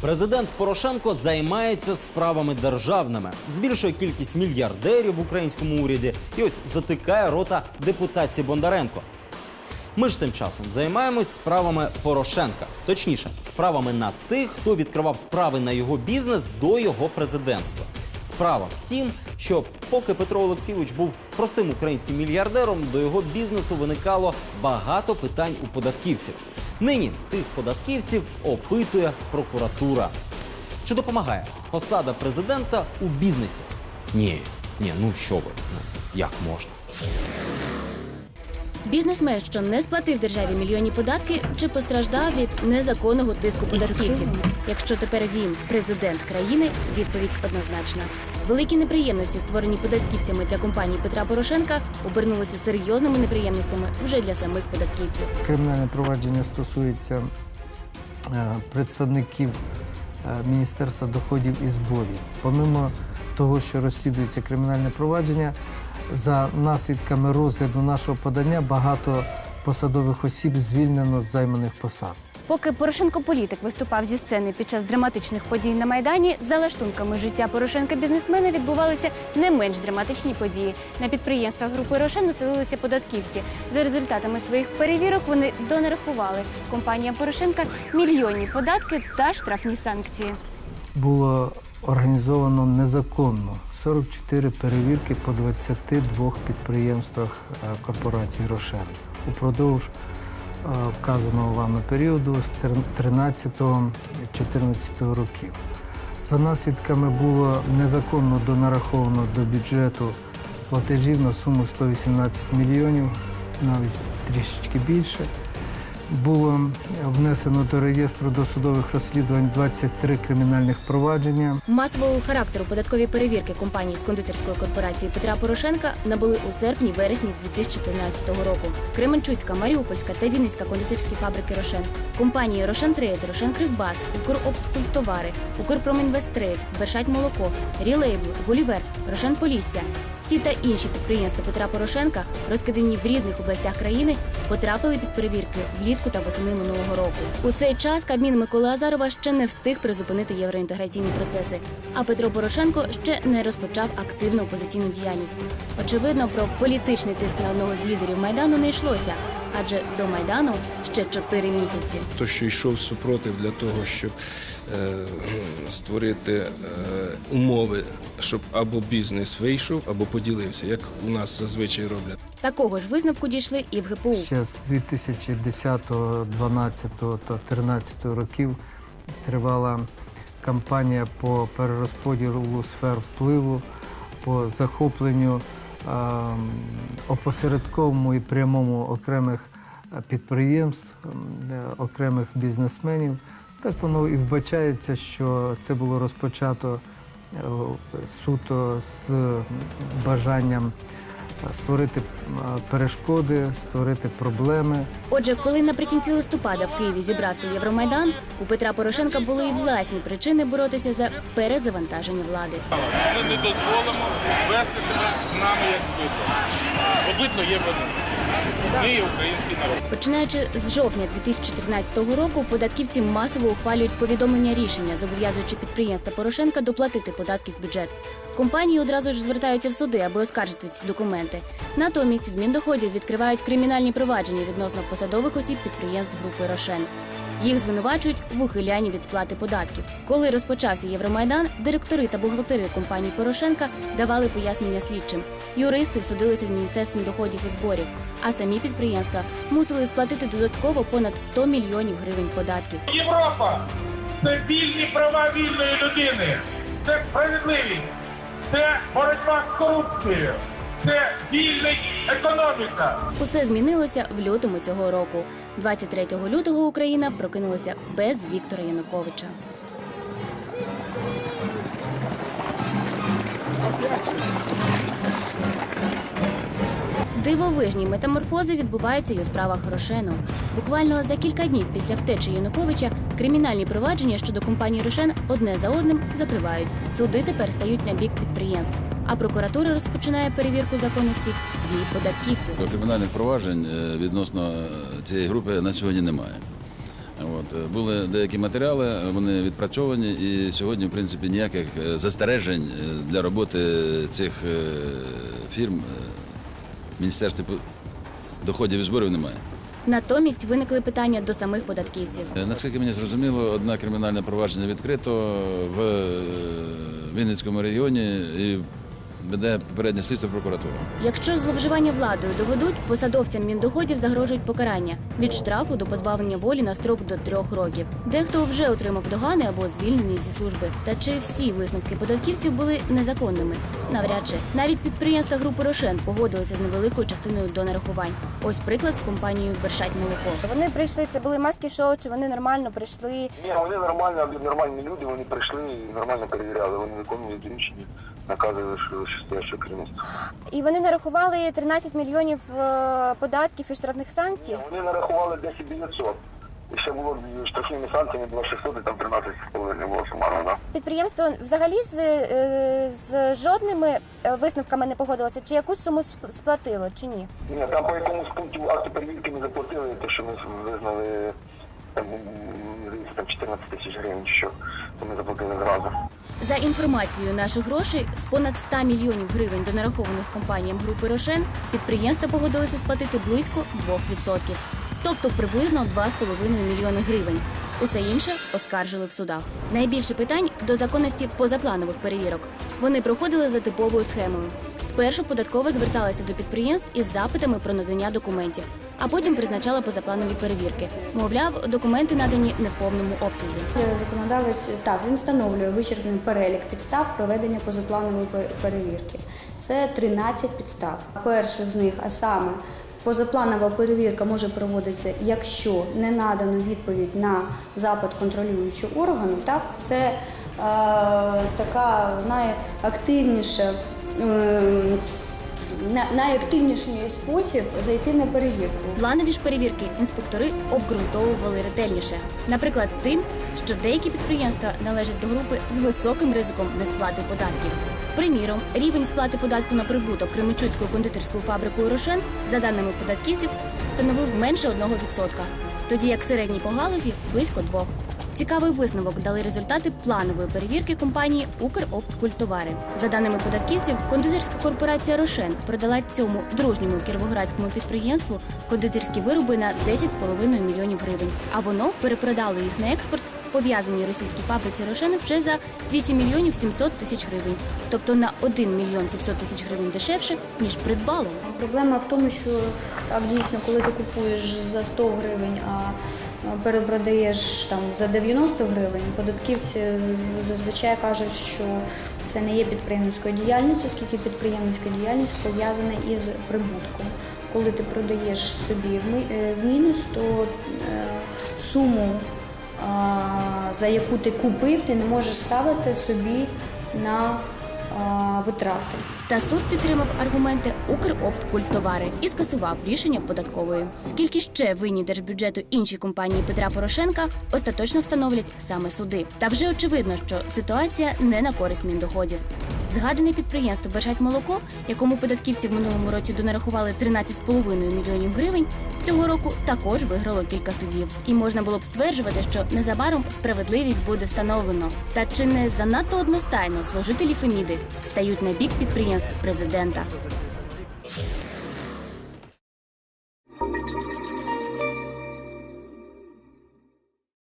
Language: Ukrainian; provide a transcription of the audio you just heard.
Президент Порошенко займається справами державними, збільшує кількість мільярдерів в українському уряді і ось затикає рота депутатці Бондаренко. Ми ж тим часом займаємось справами Порошенка, точніше, справами на тих, хто відкривав справи на його бізнес до його президентства. Справа в тім, що поки Петро Олексійович був простим українським мільярдером, до його бізнесу виникало багато питань у податківців. Нині тих податківців опитує прокуратура. Чи допомагає посада президента у бізнесі? Ні, ні, ну що ви? Ну, як можна? Бізнесмен, що не сплатив державі мільйонні податки, чи постраждав від незаконного тиску податківців. Якщо тепер він президент країни, відповідь однозначна. Великі неприємності, створені податківцями для компанії Петра Порошенка, обернулися серйозними неприємностями вже для самих податківців. Кримінальне провадження стосується е, представників е, Міністерства доходів і зборів. Помимо того, що розслідується кримінальне провадження, за наслідками розгляду нашого подання багато посадових осіб звільнено з займаних посад. Поки Порошенко політик виступав зі сцени під час драматичних подій на майдані, за лаштунками життя Порошенка бізнесмена відбувалися не менш драматичні події. На підприємствах групи Рошен оселилися податківці. За результатами своїх перевірок вони донарахували компаніям Порошенка мільйонні податки та штрафні санкції. Було організовано незаконно 44 перевірки по 22 підприємствах е, корпорації Рошен упродовж е, вказаного вами періоду з 13-14 років. За наслідками було незаконно донараховано до бюджету платежів на суму 118 мільйонів, навіть трішечки більше. Було внесено до реєстру досудових розслідувань 23 кримінальних провадження. Масового характеру податкові перевірки компанії з кондитерської корпорації Петра Порошенка набули у серпні-вересні 2014 року. Кременчуцька, Маріупольська та Вінницька кондитерські фабрики Рошен, компанії Рошен Трейд, Рошен Кривбас, Укропткультовари, Укрпромінвесттрейд, Бершать Молоко, Рілейбл, Гулівер, Рошен Полісся. Ці та інші підприємства Петра Порошенка, розкидані в різних областях країни, потрапили під перевірки влітку та восени минулого року. У цей час Кабмін Миколи Азарова ще не встиг призупинити євроінтеграційні процеси, а Петро Порошенко ще не розпочав активну опозиційну діяльність. Очевидно, про політичний тиск на одного з лідерів майдану не йшлося, адже до майдану ще чотири місяці. То, що йшов супротив для того, щоб е, створити е, умови, щоб або бізнес вийшов, або поділився, як у нас зазвичай роблять. Такого ж висновку дійшли і в ГПУ. Ще з 2010, 12 та 13 років тривала кампанія по перерозподілу сфер впливу, по захопленню опосередковому і прямому окремих е, підприємств, е, окремих бізнесменів. Так воно і вбачається, що це було розпочато е, суто з бажанням створити е, перешкоди, створити проблеми. Отже, коли наприкінці листопада в Києві зібрався Євромайдан, у Петра Порошенка були і власні причини боротися за перезавантаження влади. Ми не дозволимо вести себе з нами як звикло. Обидно є вони. Ми є український народ. Починаючи з жовтня 2014 року, податківці масово ухвалюють повідомлення рішення, зобов'язуючи підприємства Порошенка доплатити податки в бюджет. Компанії одразу ж звертаються в суди, аби оскаржити ці документи. Натомість в Міндоходів відкривають кримінальні провадження відносно посадових осіб підприємств групи Рошен. Їх звинувачують в ухилянні від сплати податків. Коли розпочався Євромайдан, директори та бухгалтери компанії Порошенка давали пояснення слідчим. Юристи судилися з міністерством доходів і зборів, а самі підприємства мусили сплатити додатково понад 100 мільйонів гривень податків. Європа це вільні права вільної людини, це справедливість, це боротьба з корупцією, це вільний економіка. Усе змінилося в лютому цього року. 23 лютого Україна прокинулася без Віктора Януковича. Дивовижні метаморфози відбуваються й у справах Рошену. Буквально за кілька днів після втечі Януковича кримінальні провадження щодо компанії Рошен одне за одним закривають. Суди тепер стають на бік підприємств. А прокуратура розпочинає перевірку законності дій податківців. Кримінальних проваджень е, відносно е, цієї групи на сьогодні немає. От, е, були деякі матеріали, вони відпрацьовані, і сьогодні, в принципі, ніяких застережень для роботи цих фірм Міністерстві доходів і зборів немає. Натомість виникли питання до самих податківців. Е, Наскільки мені зрозуміло, одне кримінальне провадження відкрито в е, Вінницькому регіоні і веде попереднє слідство прокуратура. Якщо зловживання владою доведуть, посадовцям міндоходів загрожують покарання від штрафу до позбавлення волі на строк до трьох років. Дехто вже отримав догани або звільнений зі служби. Та чи всі висновки податківців були незаконними? Навряд чи навіть підприємства групи Рошен погодилися з невеликою частиною до нарахувань. Ось приклад з компанією Бершать молоко. Вони прийшли, це були маски шоу, чи вони нормально прийшли. Ні, вони нормально, нормальні люди, вони прийшли і нормально перевіряли. Вони виконували доручення, наказували, що, що керівництво. І вони нарахували 13 мільйонів е, податків і штрафних санкцій. Вони нарахували 10 900. І ще було штрафними санкціями було 600, і там 13 з було сумарно, да. Підприємство взагалі з, е, з жодними е, висновками не погодилося, чи якусь суму сп- сплатило, чи ні. Ні, там по якомусь пункту акту перевірки не заплатили, те, що ми визнали там, там 14 тисяч гривень, що, ми заплатили зразу. За інформацією наших грошей, з понад 100 мільйонів гривень до нарахованих компаніям групи Рошен підприємства погодилися сплатити близько 2%, тобто приблизно 2,5 мільйони гривень. Усе інше оскаржили в судах. Найбільше питань до законності позапланових перевірок. Вони проходили за типовою схемою. Спершу податкова зверталася до підприємств із запитами про надання документів, а потім призначала позапланові перевірки. Мовляв, документи надані не в повному обсязі. Е, Законодавець так він встановлює вичерпний перелік підстав проведення позапланової перевірки. Це 13 підстав. Першу з них, а саме позапланова перевірка може проводитися, якщо не надано відповідь на запит контролюючого органу. Так, це е, така найактивніша. Е, на- найактивніший спосіб зайти на перевірку. Планові ж перевірки інспектори обґрунтовували ретельніше. Наприклад, тим, що деякі підприємства належать до групи з високим ризиком несплати податків. Приміром, рівень сплати податку на прибуток Кременчуцькою кондитерською фабрикою Рошен, за даними податківців, становив менше 1%, тоді як середній по галузі близько 2%. Цікавий висновок дали результати планової перевірки компанії Укропткультовари. За даними податківців, кондитерська корпорація Рошен продала цьому дружньому кіровоградському підприємству кондитерські вироби на 10,5 мільйонів гривень. А воно перепродало їх на експорт пов'язаній російській фабриці Рошен вже за 8 мільйонів 700 тисяч гривень, тобто на 1 мільйон 700 тисяч гривень дешевше ніж придбало. Проблема в тому, що так дійсно, коли ти купуєш за 100 гривень, а перепродаєш там за 90 гривень, податківці зазвичай кажуть, що це не є підприємницькою діяльністю, оскільки підприємницька діяльність пов'язана із прибутком. Коли ти продаєш собі в е, мінус, то е, суму, за яку ти купив, ти не можеш ставити собі на витрати. Та суд підтримав аргументи Укропткультовари і скасував рішення податкової. Скільки ще винні держбюджету інші компанії Петра Порошенка остаточно встановлять саме суди. Та вже очевидно, що ситуація не на користь міндоходів. Згадане підприємство «Бажать молоко, якому податківці в минулому році донарахували 13,5 мільйонів гривень, цього року також виграло кілька судів. І можна було б стверджувати, що незабаром справедливість буде встановлено. Та чи не занадто одностайно служителі Феміди стають на бік підприємств президента?